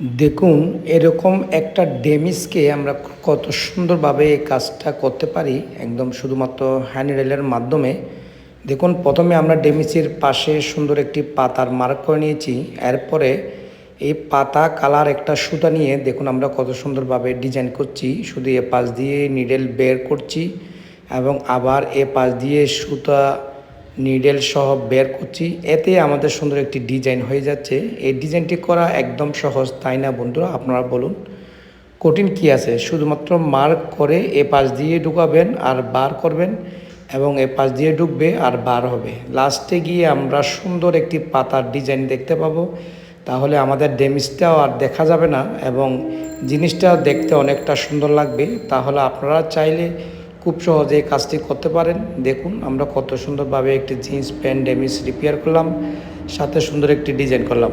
দেখুন, এরকম একটা ডেমিসকে আমরা কত সুন্দরভাবে এই কাজটা করতে পারি, একদম শুধুমাত্র হ্যান্ড রেলের মাধ্যমে। দেখুন, প্রথমে আমরা ডেমিসের পাশে সুন্দর একটি পাতার মার্ক করে নিয়েছি, এরপরে এই পাতা কালার একটা সুতা নিয়ে দেখুন আমরা কত সুন্দরভাবে ডিজাইন করছি, শুধু এ পাশ দিয়ে নিডেল বের করছি এবং আবার এ পাশ দিয়ে সুতা নিডেল সহ বের করছি। এতে আমাদের সুন্দর একটি ডিজাইন হয়ে যাচ্ছে। এই ডিজাইনটি করা একদম সহজ, তাই না বন্ধুরা? আপনারা বলুন, কঠিন কি আছে? শুধুমাত্র মার্ক করে এ পাশ দিয়ে ঢুকাবেন আর বার করবেন এবং এ পাশ দিয়ে ঢুকবে আর বার হবে। লাস্টে গিয়ে আমরা সুন্দর একটি পাতার ডিজাইন দেখতে পাবো। তাহলে আমাদের ডেমিসটাও আর দেখা যাবে না এবং জিনিসটা দেখতে অনেকটা সুন্দর লাগবে। তাহলে আপনারা চাইলে খুব সহজে এই কাজটি করতে পারেন। দেখুন, আমরা কত সুন্দরভাবে একটি জিন্স প্যান্ট ডেমিস রিপেয়ার করলাম, সাথে সুন্দর একটি ডিজাইন করলাম।